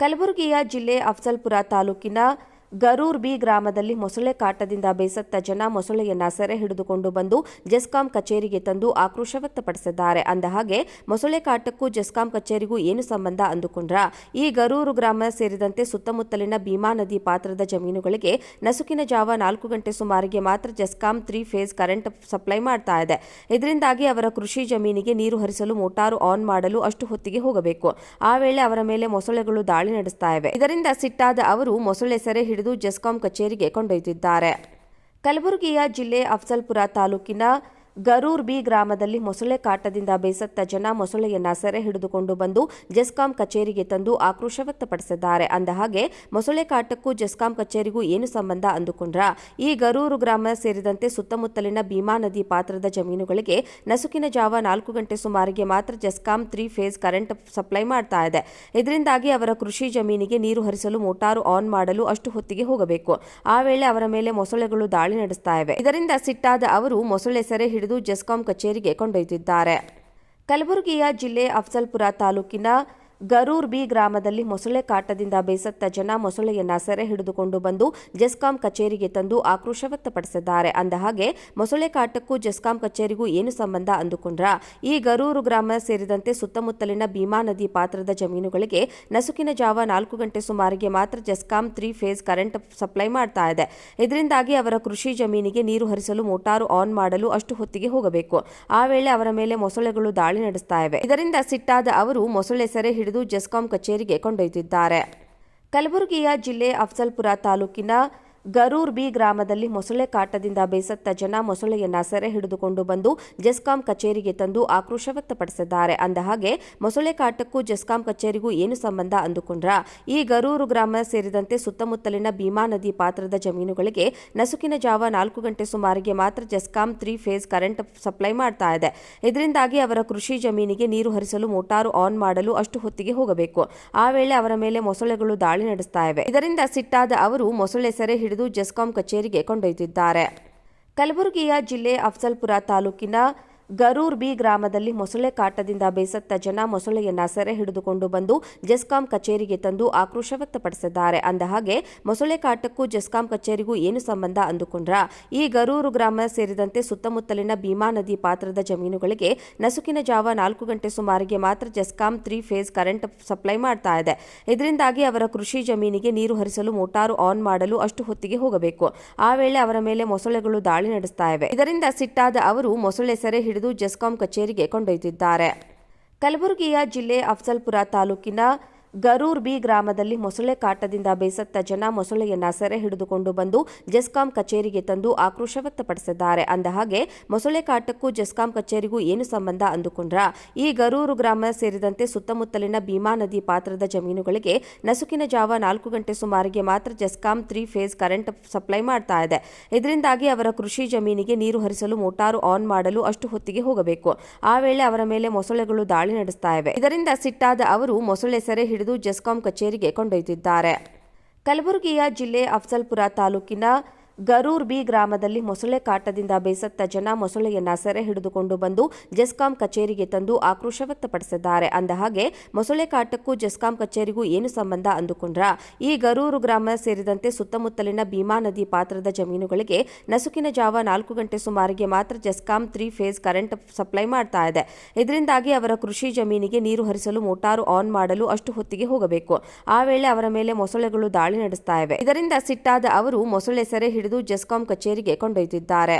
ಕಲಬುರಗಿಯ ಜಿಲ್ಲೆ ಅಫ್ಜಲ್ಪುರ ತಾಲೂಕಿನ ಗರೂರ್ ಬಿ ಗ್ರಾಮದಲ್ಲಿ ಮೊಸಳೆ ಕಾಟದಿಂದ ಬೇಸತ್ತ ಜನ ಮೊಸಳೆಯನ್ನ ಸೆರೆ ಹಿಡಿದುಕೊಂಡು ಬಂದು ಜೆಸ್ಕಾಂ ಕಚೇರಿಗೆ ತಂದು ಆಕ್ರೋಶ ವ್ಯಕ್ತಪಡಿಸಿದ್ದಾರೆ. ಅಂದಹಾಗೆ ಮೊಸಳೆ ಕಾಟಕ್ಕೂ ಜೆಸ್ಕಾಂ ಕಚೇರಿಗೂ ಏನು ಸಂಬಂಧ ಅಂದುಕೊಂಡ್ರ? ಈ ಗರೂರು ಗ್ರಾಮ ಸೇರಿದಂತೆ ಸುತ್ತಮುತ್ತಲಿನ ಭೀಮಾ ನದಿ ಪಾತ್ರದ ಜಮೀನುಗಳಿಗೆ ನಸುಕಿನ ಜಾವ ನಾಲ್ಕು ಗಂಟೆ ಸುಮಾರಿಗೆ ಮಾತ್ರ GESCOM three phase current supply ಮಾಡ್ತಾ ಇದೆ. ಇದರಿಂದಾಗಿ ಅವರ ಕೃಷಿ ಜಮೀನಿಗೆ ನೀರು ಹರಿಸಲು ಮೋಟಾರು ಆನ್ ಮಾಡಲು ಅಷ್ಟು ಹೊತ್ತಿಗೆ ಹೋಗಬೇಕು. ಆ ವೇಳೆ ಅವರ ಮೇಲೆ ಮೊಸಳೆಗಳು ದಾಳಿ ನಡೆಸ್ತಾ ಇವೆ. ಇದರಿಂದ ಸಿಟ್ಟಾದ ಅವರು ಮೊಸಳೆ ಸೆರೆ ಹಿಡಿದು ಜೆಸ್ಕಾಂ ಕಚೇರಿಗೆ ಕೊಂಡೊಯ್ದಿದ್ದಾರೆ. ಕಲಬುರಗಿಯ ಜಿಲ್ಲೆ ಅಫ್ಜಲ್ಪುರ ತಾಲೂಕಿನ ಗರೂರ್ ಬಿ ಗ್ರಾಮದಲ್ಲಿ ಮೊಸಳೆ ಕಾಟದಿಂದ ಬೇಸತ್ತ ಜನ ಮೊಸಳೆಯನ್ನ ಸೆರೆ ಹಿಡಿದುಕೊಂಡು ಬಂದು ಜೆಸ್ಕಾಂ ಕಚೇರಿಗೆ ತಂದು ಆಕ್ರೋಶ ವ್ಯಕ್ತಪಡಿಸಿದ್ದಾರೆ. ಅಂದಹಾಗೆ ಮೊಸಳೆ ಕಾಟಕ್ಕೂ ಜೆಸ್ಕಾಂ ಕಚೇರಿಗೂ ಏನು ಸಂಬಂಧ ಅಂದುಕೊಂಡ್ರ? ಈ ಗರೂರು ಗ್ರಾಮ ಸೇರಿದಂತೆ ಸುತ್ತಮುತ್ತಲಿನ ಭೀಮಾ ನದಿ ಪಾತ್ರದ ಜಮೀನುಗಳಿಗೆ ನಸುಕಿನ ಜಾವ ನಾಲ್ಕು ಗಂಟೆ ಸುಮಾರಿಗೆ ಮಾತ್ರ GESCOM three phase current supply ಮಾಡ್ತಾ ಇದೆ. ಇದರಿಂದಾಗಿ ಅವರ ಕೃಷಿ ಜಮೀನಿಗೆ ನೀರು ಹರಿಸಲು ಮೋಟಾರು ಆನ್ ಮಾಡಲು ಅಷ್ಟು ಹೊತ್ತಿಗೆ ಹೋಗಬೇಕು. ಆ ವೇಳೆ ಅವರ ಮೇಲೆ ಮೊಸಳೆಗಳು ದಾಳಿ ನಡೆಸ್ತಾ ಇವೆ. ಇದರಿಂದ ಸಿಟ್ಟಾದ ಅವರು ಮೊಸಳೆ ಸೆರೆ ಹಿಡಿದು ಜೆಸ್ಕಾಂ ಕಚೇರಿಗೆ ಕೊಂಡೊಯ್ದಿದ್ದಾರೆ. ಕಲಬುರಗಿಯ ಜಿಲ್ಲೆ ಅಫ್ಜಲ್ಪುರ ತಾಲೂಕಿನ ಗರೂರ್ ಬಿ ಗ್ರಾಮದಲ್ಲಿ ಮೊಸಳೆ ಕಾಟದಿಂದ ಬೇಸತ್ತ ಜನ ಮೊಸಳೆಯನ್ನ ಸೆರೆ ಹಿಡಿದುಕೊಂಡು ಬಂದು ಜೆಸ್ಕಾಂ ಕಚೇರಿಗೆ ತಂದು ಆಕ್ರೋಶ ವ್ಯಕ್ತಪಡಿಸಿದ್ದಾರೆ. ಅಂದಹಾಗೆ ಮೊಸಳೆ ಕಾಟಕ್ಕೂ ಜೆಸ್ಕಾಂ ಕಚೇರಿಗೂ ಏನು ಸಂಬಂಧ ಅಂದುಕೊಂಡ್ರ? ಈ ಗರೂರು ಗ್ರಾಮ ಸೇರಿದಂತೆ ಸುತ್ತಮುತ್ತಲಿನ ಭೀಮಾ ನದಿ ಪಾತ್ರದ ಜಮೀನುಗಳಿಗೆ ನಸುಕಿನ ಜಾವ ನಾಲ್ಕು ಗಂಟೆ ಸುಮಾರಿಗೆ ಮಾತ್ರ GESCOM three phase current supply ಮಾಡ್ತಾ ಇದೆ. ಇದರಿಂದಾಗಿ ಅವರ ಕೃಷಿ ಜಮೀನಿಗೆ ನೀರು ಹರಿಸಲು ಮೋಟಾರು ಆನ್ ಮಾಡಲು ಅಷ್ಟು ಹೊತ್ತಿಗೆ ಹೋಗಬೇಕು. ಆ ವೇಳೆ ಅವರ ಮೇಲೆ ಮೊಸಳೆಗಳು ದಾಳಿ ನಡೆಸ್ತಾ ಇದರಿಂದ ಸಿಟ್ಟಾದ ಅವರು ಮೊಸಳೆ ಸೆರೆ ಹಿಡಿದು ಜೆಸ್ಕಾಂ ಕಚೇರಿಗೆ ಕೊಂಡೊಯ್ದಿದ್ದಾರೆ. ಕಲಬುರಗಿಯ ಜಿಲ್ಲೆ ಅಫ್ಜಲ್ಪುರ ತಾಲೂಕಿನ ಗರೂರ್ ಬಿ ಗ್ರಾಮದಲ್ಲಿ ಮೊಸಳೆ ಕಾಟದಿಂದ ಬೇಸತ್ತ ಜನ ಮೊಸಳೆಯನ್ನ ಸೆರೆ ಹಿಡಿದುಕೊಂಡು ಬಂದು ಜೆಸ್ಕಾಂ ಕಚೇರಿಗೆ ತಂದು ಆಕ್ರೋಶ ವ್ಯಕ್ತಪಡಿಸಿದ್ದಾರೆ. ಅಂದಹಾಗೆ ಮೊಸಳೆ ಕಾಟಕ್ಕೂ ಜೆಸ್ಕಾಂ ಕಚೇರಿಗೂ ಏನು ಸಂಬಂಧ ಅಂದುಕೊಂಡ್ರ? ಈ ಗರೂರು ಗ್ರಾಮ ಸೇರಿದಂತೆ ಸುತ್ತಮುತ್ತಲಿನ ಭೀಮಾ ನದಿ ಪಾತ್ರದ ಜಮೀನುಗಳಿಗೆ ನಸುಕಿನ ಜಾವ ನಾಲ್ಕು ಗಂಟೆ ಸುಮಾರಿಗೆ ಮಾತ್ರ GESCOM three phase current supply ಮಾಡ್ತಾ ಇದೆ. ಇದರಿಂದಾಗಿ ಅವರ ಕೃಷಿ ಜಮೀನಿಗೆ ನೀರು ಹರಿಸಲು ಮೋಟಾರು ಆನ್ ಮಾಡಲು ಅಷ್ಟು ಹೊತ್ತಿಗೆ ಹೋಗಬೇಕು. ಆ ವೇಳೆ ಅವರ ಮೇಲೆ ಮೊಸಳೆಗಳು ದಾಳಿ ನಡೆಸ್ತಾ ಇವೆ. ಇದರಿಂದ ಸಿಟ್ಟಾದ ಅವರು ಮೊಸಳೆ ಸೆರೆ ಹಿಡಿದು ಜೆಸ್ಕಾಂ ಕಚೇರಿಗೆ ಕೊಂಡೊಯ್ದಿದ್ದಾರೆ. ಕಲಬುರಗಿಯ ಜಿಲ್ಲೆ ಅಫ್ಜಲ್ಪುರ ತಾಲೂಕಿನ ಗರೂರ್ ಬಿ ಗ್ರಾಮದಲ್ಲಿ ಮೊಸಳೆ ಕಾಟದಿಂದ ಬೇಸತ್ತ ಜನ ಮೊಸಳೆಯನ್ನ ಸೆರೆ ಹಿಡಿದುಕೊಂಡು ಬಂದು ಜೆಸ್ಕಾಂ ಕಚೇರಿಗೆ ತಂದು ಆಕ್ರೋಶ ವ್ಯಕ್ತಪಡಿಸಿದ್ದಾರೆ. ಅಂದಹಾಗೆ ಮೊಸಳೆ ಕಾಟಕ್ಕೂ ಜೆಸ್ಕಾಂ ಕಚೇರಿಗೂ ಏನು ಸಂಬಂಧ ಅಂದುಕೊಂಡ್ರ? ಈ ಗರೂರು ಗ್ರಾಮ ಸೇರಿದಂತೆ ಸುತ್ತಮುತ್ತಲಿನ ಭೀಮಾ ನದಿ ಪಾತ್ರದ ಜಮೀನುಗಳಿಗೆ ನಸುಕಿನ ಜಾವ ನಾಲ್ಕು ಗಂಟೆ ಸುಮಾರಿಗೆ ಮಾತ್ರ GESCOM three phase current supply ಮಾಡ್ತಾ ಇದೆ. ಇದರಿಂದಾಗಿ ಅವರ ಕೃಷಿ ಜಮೀನಿಗೆ ನೀರು ಹರಿಸಲು ಮೋಟಾರು ಆನ್ ಮಾಡಲು ಅಷ್ಟು ಹೊತ್ತಿಗೆ ಹೋಗಬೇಕು. ಆ ವೇಳೆ ಅವರ ಮೇಲೆ ಮೊಸಳೆಗಳು ದಾಳಿ ನಡೆಸ್ತಾ ಇವೆ. ಇದರಿಂದ ಸಿಟ್ಟಾದ ಅವರು ಮೊಸಳೆ ಸೆರೆ ಹಿಡಿದು ಜೆಸ್ಕಾಂ ಕಚೇರಿಗೆ ಕೊಂಡೊಯ್ದಿದ್ದಾರೆ. ಕಲಬುರಗಿಯ ಜಿಲ್ಲೆ ಅಫ್ಜಲ್ಪುರ ತಾಲೂಕಿನ ಗರೂರ್ ಬಿ ಗ್ರಾಮದಲ್ಲಿ ಮೊಸಳೆ ಕಾಟದಿಂದ ಬೇಸತ್ತ ಜನ ಮೊಸಳೆಯನ್ನ ಸೆರೆ ಹಿಡಿದುಕೊಂಡು ಬಂದು ಜೆಸ್ಕಾಂ ಕಚೇರಿಗೆ ತಂದು ಆಕ್ರೋಶ ವ್ಯಕ್ತಪಡಿಸಿದ್ದಾರೆ. ಅಂದಹಾಗೆ ಮೊಸಳೆ ಕಾಟಕ್ಕೂ ಜೆಸ್ಕಾಂ ಕಚೇರಿಗೂ ಏನು ಸಂಬಂಧ ಅಂದುಕೊಂಡ್ರ? ಈ ಗರೂರು ಗ್ರಾಮ ಸೇರಿದಂತೆ ಸುತ್ತಮುತ್ತಲಿನ ಭೀಮಾ ನದಿ ಪಾತ್ರದ ಜಮೀನುಗಳಿಗೆ ನಸುಕಿನ ಜಾವ ನಾಲ್ಕು ಗಂಟೆ ಸುಮಾರಿಗೆ ಮಾತ್ರ GESCOM three phase current supply ಮಾಡ್ತಾ ಇದೆ. ಇದರಿಂದಾಗಿ ಅವರ ಕೃಷಿ ಜಮೀನಿಗೆ ನೀರು ಹರಿಸಲು ಮೋಟಾರು ಆನ್ ಮಾಡಲು ಅಷ್ಟು ಹೊತ್ತಿಗೆ ಹೋಗಬೇಕು. ಆ ವೇಳೆ ಅವರ ಮೇಲೆ ಮೊಸಳೆಗಳು ದಾಳಿ ನಡೆಸ್ತಾ ಇವೆ. ಇದರಿಂದ ಸಿಟ್ಟಾದ ಅವರು ಮೊಸಳೆ ಸೆರೆ ಹಿಡಿದು ಜೆಸ್ಕಾಂ ಕಚೇರಿಗೆ ಕೊಂಡೊಯ್ದಿದ್ದಾರೆ. ಕಲಬುರಗಿಯ ಜಿಲ್ಲೆ ಅಫ್ಜಲ್ಪುರ ತಾಲೂಕಿನ ಗರೂರ್ ಬಿ ಗ್ರಾಮದಲ್ಲಿ ಮೊಸಳೆ ಕಾಟದಿಂದ ಬೇಸತ್ತ ಜನ ಮೊಸಳೆಯನ್ನ ಸೆರೆ ಹಿಡಿದುಕೊಂಡು ಬಂದು ಜೆಸ್ಕಾಂ ಕಚೇರಿಗೆ ತಂದು ಆಕ್ರೋಶ ವ್ಯಕ್ತಪಡಿಸಿದ್ದಾರೆ. ಅಂದಹಾಗೆ ಮೊಸಳೆ ಕಾಟಕ್ಕೂ ಜೆಸ್ಕಾಂ ಕಚೇರಿಗೂ ಏನು ಸಂಬಂಧ ಅಂದುಕೊಂಡ್ರ? ಈ ಗರೂರು ಗ್ರಾಮ ಸೇರಿದಂತೆ ಸುತ್ತಮುತ್ತಲಿನ ಭೀಮಾ ನದಿ ಪಾತ್ರದ ಜಮೀನುಗಳಿಗೆ ನಸುಕಿನ ಜಾವ ನಾಲ್ಕು ಗಂಟೆ ಸುಮಾರಿಗೆ ಮಾತ್ರ GESCOM three phase current supply ಮಾಡ್ತಾ ಇದೆ. ಇದರಿಂದಾಗಿ ಅವರ ಕೃಷಿ ಜಮೀನಿಗೆ ನೀರು ಹರಿಸಲು ಮೋಟಾರು ಆನ್ ಮಾಡಲು ಅಷ್ಟು ಹೊತ್ತಿಗೆ ಹೋಗಬೇಕು. ಆ ವೇಳೆ ಅವರ ಮೇಲೆ ಮೊಸಳೆಗಳು ದಾಳಿ ನಡೆಸ್ತಾ ಇವೆ. ಇದರಿಂದ ಸಿಟ್ಟಾದ ಅವರು ಮೊಸಳೆ ಸೆರೆ ಹಿಡಿದು ಜೆಸ್ಕಾಂ ಕಚೇರಿಗೆ ಕೊಂಡೊಯ್ದಿದ್ದಾರೆ.